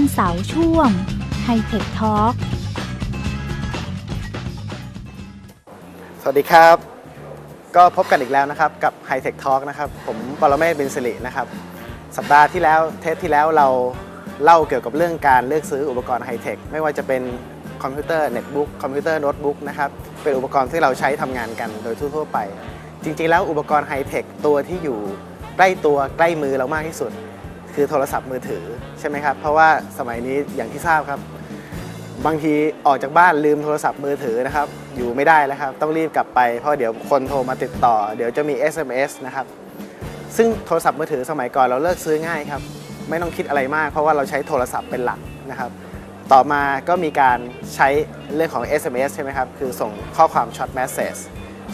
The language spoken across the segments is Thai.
วันเสาร์ช่วง High Tech Talk สวัสดีครับ ก็พบกันอีกแล้วนะครับ กับ High Tech Talk นะครับ ผมปรเมศบินสิรินะครับ สัปดาห์ที่แล้วเทปที่แล้วเราเล่าเกี่ยวกับเรื่องการเลือกซื้ออุปกรณ์ไฮเทคไม่ว่าจะเป็นคอมพิวเตอร์เน็ตบุ๊กคอมพิวเตอร์โน้ตบุ๊กนะครับเป็นอุปกรณ์ที่เราใช้ทำงานกันโดยทั่วๆไป จริงๆแล้วอุปกรณ์ไฮเทคตัวที่อยู่ใกล้ตัวใกล้มือเรามากที่สุด คือโทรศัพท์มือถือใช่ไหมครับ เพราะว่าสมัยนี้อย่างที่ทราบครับ บางทีออกจากบ้านลืมโทรศัพท์มือถือนะครับ อยู่ไม่ได้แล้วครับ ต้องรีบกลับไปเพราะเดี๋ยวคนโทรมาติดต่อ เดี๋ยวจะมี SMS นะครับ ซึ่งโทรศัพท์มือถือสมัยก่อนเราเลิกซื้อง่ายครับ ไม่ต้องคิดอะไรมาก เพราะว่าเราใช้โทรศัพท์เป็นหลักนะครับ ต่อมาก็มีการใช้เรื่องของ SMS ใช่ไหมครับ คือส่งข้อความช็อต message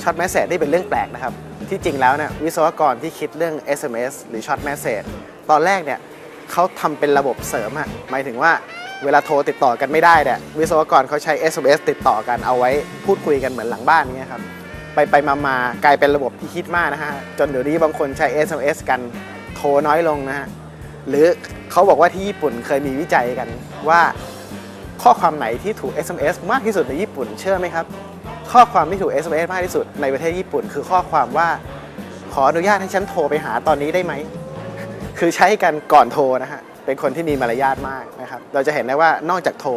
ช็อต message นี่เป็นเรื่องแปลกนะครับ ที่จริงแล้วเนี่ยวิศวกรที่คิดเรื่อง SMS หรือช็อต message ตอนแรกเนี่ยเขาทำเป็นระบบเสริมอะหมายถึงว่าเวลาโทรติดต่อกันไม่ได้เนี่ยวิศวกรเขาใช้ SMS ติดต่อกันเอาไว้พูดคุยกันเหมือนหลังบ้านเงี้ยครับไปไปมามากลายเป็นระบบที่ฮิตมากนะฮะ จนเดี๋ยวนี้บางคนใช้ SMS กันโทรน้อยลงนะฮะ หรือเขาบอกว่าที่ญี่ปุ่นเคยมีวิจัยกันว่าข้อความไหนที่ถูก SMS มากที่สุดในญี่ปุ่นเชื่อไหมครับ ข้อความที่ถูก SMS มากที่สุดในประเทศญี่ปุ่น คือข้อความว่าขออนุญาตให้ฉันโทรไปหาตอนนี้ได้ไหม คือใช้กันก่อนโทรนะฮะ เป็นคนที่มีมารยาทมากนะครับ เราจะเห็นได้ว่านอกจากโทร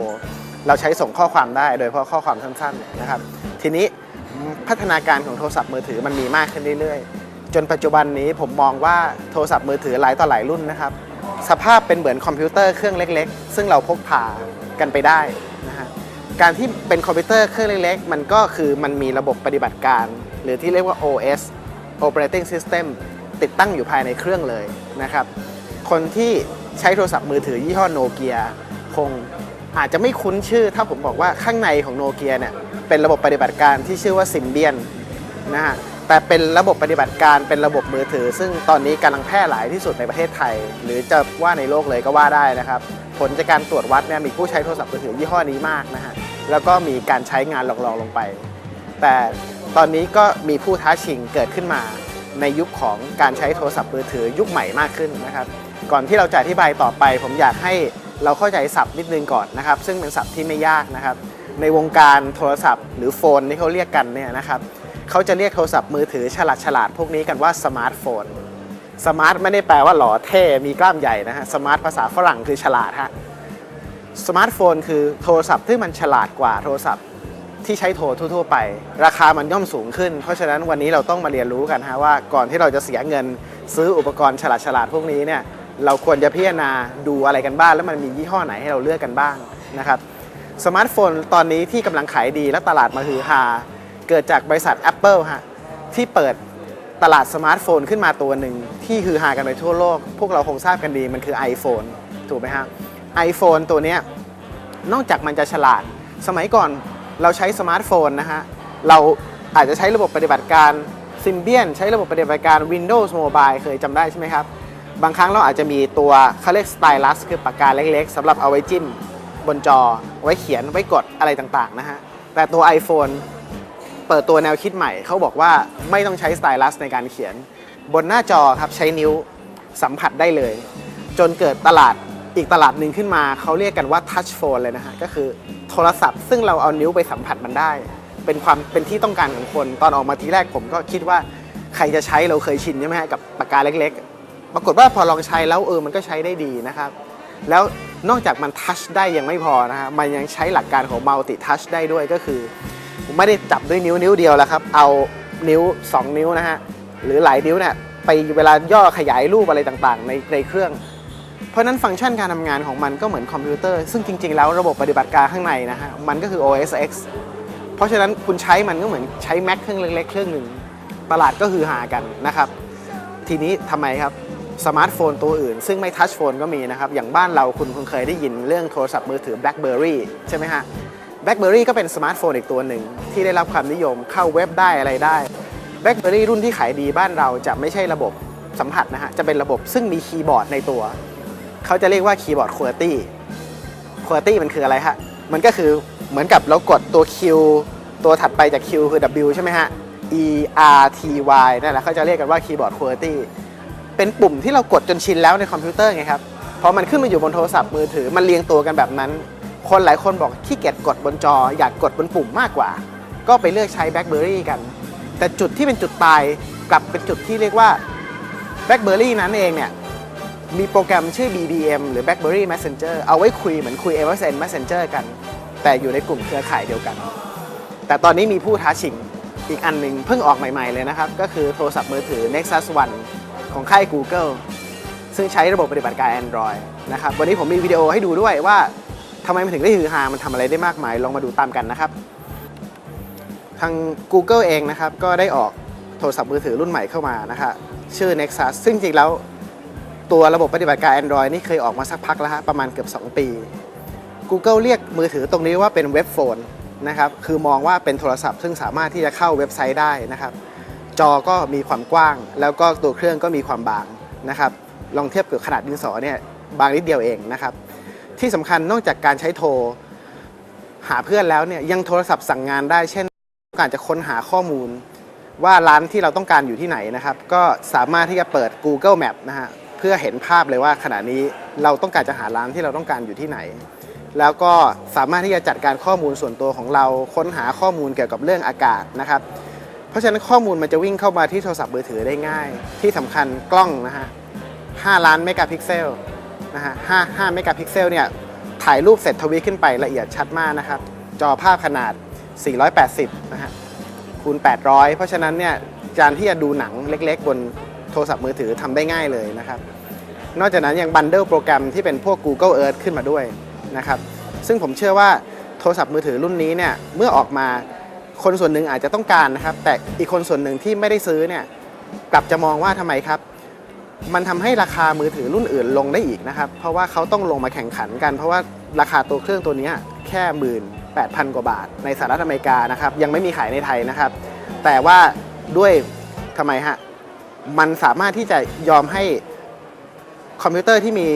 เราใช้ส่งข้อความได้ โดยเฉพาะข้อความสั้นๆนะครับ ทีนี้พัฒนาการของโทรศัพท์มือถือมันมีมากขึ้นเรื่อยๆ จนปัจจุบันนี้ผมมองว่าโทรศัพท์มือถือหลายต่อหลายรุ่นนะครับ สภาพเป็นเหมือนคอมพิวเตอร์เครื่องเล็ก ๆ ซึ่งเราพกพากันไปได้ การที่เป็นคอมพิวเตอร์เครื่องเล็กๆ มันก็คือมันมีระบบปฏิบัติการ หรือที่เรียกว่า OS Operating System ติดตั้งอยู่ภายในเครื่องเลยนะครับ คนที่ใช้โทรศัพท์มือถือยี่ห้อโนเกียคงอาจจะไม่คุ้นชื่อ ถ้าผมบอกว่าข้างในของโนเกียเนี่ยเป็นระบบปฏิบัติการที่ชื่อว่าซิมเบียนนะฮะแต่เป็นระบบปฏิบัติการเป็นระบบมือถือ ซึ่งตอนนี้กำลังแพร่หลายที่สุดในประเทศไทย หรือจะว่าในโลกเลยก็ว่าได้นะครับ ผลจากการตรวจวัดเนี่ยมีผู้ใช้โทรศัพท์มือถือยี่ห้อนี้มากนะฮะแล้วก็มีการใช้งานลอกๆลงไป แต่ตอนนี้ก็มีผู้ท้าชิงเกิดขึ้นมาในยุคของการใช้โทรศัพท์มือถือยุคใหม่มากขึ้นนะครับ ก่อนที่เราจะอธิบายต่อไป ผมอยากให้เราเข้าใจศัพท์นิดนึงก่อนนะครับ ซึ่งเป็นศัพท์ที่ไม่ยากนะครับ ในวงการโทรศัพท์หรือโฟนที่เขาเรียกกันเนี่ยนะครับเขาจะเรียกโทรศัพท์มือถือฉลาดฉลาดพวกนี้กันว่าสมาร์ทโฟน สมาร์ทไม่ได้แปลว่าหล่อเท่มีกล้ามใหญ่นะฮะสมาร์ทภาษาฝรั่งคือฉลาดฮะสมาร์ทโฟนคือโทรศัพท์ที่มันฉลาดกว่าโทรศัพท์ที่ใช้โทรทั่ว ๆ ไป ราคามันย่อมสูงขึ้น เพราะฉะนั้นวันนี้เราต้องมาเรียนรู้กันฮะว่าก่อนที่เราจะเสียเงินซื้ออุปกรณ์ฉลาดๆพวกนี้เนี่ยเราควรจะพิจารณาดูอะไรกันบ้างแล้วมันมียี่ห้อไหนให้เราเลือกกันบ้างนะครับสมาร์ทโฟนตอนนี้ที่กำลังขายดีและตลาดมาฮือฮาเกิดจากบริษัท Apple ฮะที่เปิด ตลาดสมาร์ทโฟนขึ้นมาตัวหนึ่งที่ฮือฮากันไปทั่วโลก พวกเราคงทราบกันดีมันคือ iPhone ถูกไหมฮะ iPhone ตัวนี้นอกจากมันจะฉลาด สมัยก่อนเราใช้สมาร์ทโฟนนะฮะ เราอาจจะใช้ระบบปฏิบัติการ Symbian ใช้ระบบปฏิบัติการ Windows Mobile เคยจำได้ใช่ไหมครับ บางครั้งเราอาจจะมีตัวเขาเรียก Stylus คือปากกาเล็กๆสำหรับเอาไว้จิ้มบนจอไว้เขียนไว้กดอะไรต่างๆนะฮะ แต่ตัว iPhone เปิดตัวแนวคิดใหม่ เขาบอกว่าไม่ต้องใช้ Stylus ในการเขียน บนหน้าจอครับใช้นิ้วสัมผัสได้เลย จนเกิดตลาดอีกตลาดหนึ่งขึ้นมา เขาเรียกกันว่า touch phone เลยนะฮะ ก็คือโทรศัพท์ซึ่งเราเอานิ้วไปสัมผัสมันได้ เป็นความเป็นที่ต้องการของคน ตอนออกมาทีแรกผมก็คิดว่าใครจะใช้เราเคยชินใช่ไหมฮะกับปากกาเล็ก ๆ ปรากฏว่าพอลองใช้แล้วเออมันก็ใช้ได้ดีนะครับ แล้วนอกจากมันทัชได้ยังไม่พอนะฮะมันยังใช้หลักการของมัลติทัชได้ด้วยก็คือ ไม่ได้จับด้วยนิ้วนิ้วเดียวแล้วครับ เอานิ้ว 2 นิ้วนะฮะ หรือหลายนิ้วเนี่ยไปเวลาย่อขยายรูปอะไรต่างๆ ในในเครื่อง เพราะฉะนั้นฟังก์ชันการทำงานของมันก็เหมือนคอมพิวเตอร์ ซึ่งจริง ๆ แล้วระบบปฏิบัติการข้างในนะฮะ มันก็คือ OS X เพราะฉะนั้นคุณใช้มันก็เหมือนใช้ Mac เครื่องเล็กๆ เครื่องหนึ่งตลาดก็คือหากันนะครับ ทีนี้ทำไมครับสมาร์ทโฟนตัวอื่น ซึ่งไม่ทัชโฟนก็มีนะครับ อย่างบ้านเราคุณคงเคยได้ยินเรื่องโทรศัพท์มือถือ BlackBerry ใช่ไหมฮะ BlackBerry ก็เป็นสมาร์ทโฟนอีกตัวหนึ่ง ที่ได้รับความนิยมเข้าเว็บได้อะไรได้ BlackBerry รุ่นที่ขายดีบ้านเราจะไม่ใช่ระบบสัมผัสนะฮะ จะเป็นระบบซึ่งมีคีย์บอร์ดในตัว เขาจะเรียกว่าคีย์บอร์ด QWERTY QWERTY มันคืออะไรฮะ มันก็คือเหมือนกับเรากดตัว Q ตัวถัดไปจาก Q คือ W ใช่ไหมฮะ E R T Y นั่นแหละเขาจะเรียกกันว่าคีย์บอร์ด QWERTY เป็นปุ่มที่เรากดจนชินแล้วในคอมพิวเตอร์ไงครับพอมันขึ้นมาอยู่บนโทรศัพท์มือถือมันเรียงตัวกันแบบนั้น คนหลายคนบอกขี้เกียจกดบนจอ อยากกดบนปุ่มมากกว่า ก็ไปเลือกใช้ BlackBerry กัน แต่จุดที่เป็นจุดตายกลับเป็นจุดที่เรียกว่า BlackBerry นั้นเองเนี่ยมีโปรแกรมชื่อ BBM หรือ BlackBerry Messenger เอาไว้คุยเหมือนคุย MSN Messenger กัน แต่อยู่ในกลุ่มเครือข่ายเดียวกัน แต่ตอนนี้มีผู้ท้าชิงอีกอันหนึ่งเพิ่งออกใหม่ ๆ เลยนะครับ ก็คือโทรศัพท์มือถือ Nexus One ของค่าย Google ซึ่งใช้ระบบปฏิบัติการ Android นะครับ วันนี้ผมมีวิดีโอให้ดูด้วยว่า ทำไมมันถึงได้ฮือฮา มันทำอะไรได้มากมาย ลองมาดูตามกันนะครับ ทาง Google เองนะครับ ก็ได้ออกโทรศัพท์มือถือรุ่นใหม่เข้ามานะครับชื่อ Nexus ซึ่งจริงแล้วตัวระบบปฏิบัติการ Android นี่เคยออกมาสักพักแล้วฮะประมาณเกือบ 2 ปี Google เรียกมือถือตรงนี้ว่าเป็นเว็บโฟนนะครับ คือมองว่าเป็นโทรศัพท์ ซึ่งสามารถที่จะเข้าเว็บไซต์ได้นะครับ จอก็มีความกว้าง แล้วก็ตัวเครื่องก็มีความบางนะครับ ลองเทียบกับขนาดดินสอเนี่ยบางนิดเดียวเองนะครับ ที่สำคัญนอกจากการใช้โทร หาเพื่อนแล้วเนี่ยยังโทรศัพท์สั่งงานได้ เช่นการจะค้นหาข้อมูล ว่าร้านที่เราต้องการอยู่ที่ไหนนะครับ ก็สามารถที่จะเปิด Google Map นะฮะเพื่อเห็นภาพเลยว่าขณะนี้เราต้องการจะหาร้านที่เราต้องการอยู่ที่ไหน แล้วก็สามารถที่จะจัดการข้อมูลส่วนตัวของเราค้นหาข้อมูลเกี่ยวกับเรื่องอากาศนะครับ เพราะฉะนั้นข้อมูลมันจะวิ่งเข้ามาที่โทรศัพท์มือถือได้ง่าย ที่สำคัญกล้องนะฮะ5ล้านเมกะพิกเซล นะฮะ5 5เมกะพิกเซลเนี่ยถ่ายรูปเสร็จทวีขึ้นไปละเอียดชัดมากนะครับ จอภาพขนาด 480 นะฮะคูณ 800 เพราะฉะนั้นเนี่ยการที่จะดูหนังเล็กๆ บนโทรศัพท์มือถือทำได้ง่ายเลยนะครับ นอกจากนั้นยังบันเดิลโปรแกรมที่เป็นพวก Google Earth ขึ้นมาด้วยนะครับ ซึ่งผมเชื่อว่าโทรศัพท์มือถือรุ่นนี้เนี่ยเมื่อออกมาคนส่วนหนึ่งอาจจะต้องการนะครับ แต่อีกคนส่วนหนึ่งที่ไม่ได้ซื้อเนี่ยกลับจะมองว่าทำไมครับ มันทำให้ราคามือถือรุ่นอื่นลงได้อีกนะครับ เพราะว่าเขาต้องลงมาแข่งขันกัน เพราะว่าราคาตัวเครื่องตัวนี้แค่หมื่นแปดพันกว่าบาท ในสหรัฐอเมริกานะครับ ยังไม่มีขายในไทยนะครับ แต่ว่าด้วยทำไมฮะ มันสามารถที่จะยอมให้คอมพิวเตอร์ที่มี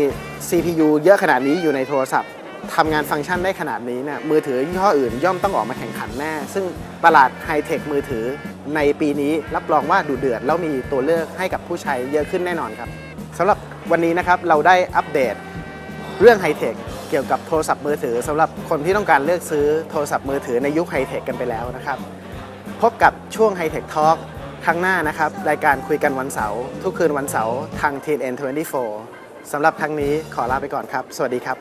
CPU เยอะขนาดนี้อยู่ในโทรศัพท์ทำงานฟังก์ชันได้ขนาดนี้เนี่ยมือถือยี่ห้ออื่นย่อมต้องออกมาแข่งขันแน่ ซึ่งตลาดไฮเทคมือถือ ในปีนี้รับรองว่าดูเดือดแล้วมีตัวเลือกให้กับผู้ใช้เยอะขึ้นแน่นอนครับสำหรับวันนี้นะครับเราได้อัปเดตเรื่องไฮเทคเกี่ยวกับโทรศัพท์มือถือสำหรับคนที่ต้องการเลือกซื้อโทรศัพท์มือถือในยุคไฮเทคกันไปแล้วนะครับ พบกับช่วงไฮเทคทอ l k ครั้งหน้านะครับ รายการคุยกันวันเสาร์ทุกคืนวันเสาร์ทาง TNN24 สำหรับครั้งนี้ขอลาไปก่อนครับ สวัสดีครับ